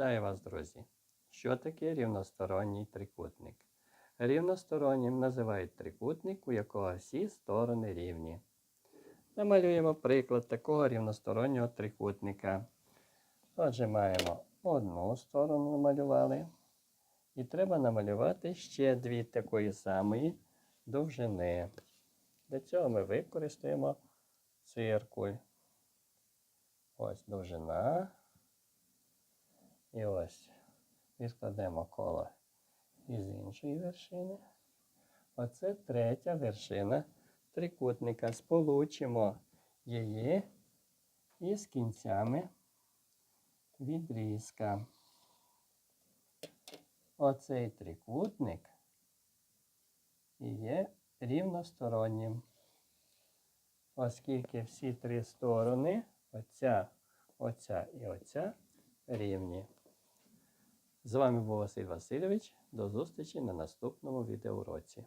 Вітаю вас, друзі! Що таке рівносторонній трикутник? Рівностороннім називають трикутник, у якого всі сторони рівні. Намалюємо приклад такого рівностороннього трикутника. Отже, маємо одну сторону намалювали. І треба намалювати ще дві такої самої довжини. Для цього ми використаємо циркуль. Ось довжина. І ось відкладемо коло із іншої вершини. Оце третя вершина трикутника. Сполучимо її із кінцями відрізка. Оцей трикутник є рівностороннім. Оскільки всі три сторони, оця, оця і оця, рівні. З вами був Василь Васильович. До зустрічі на наступному відеоуроці.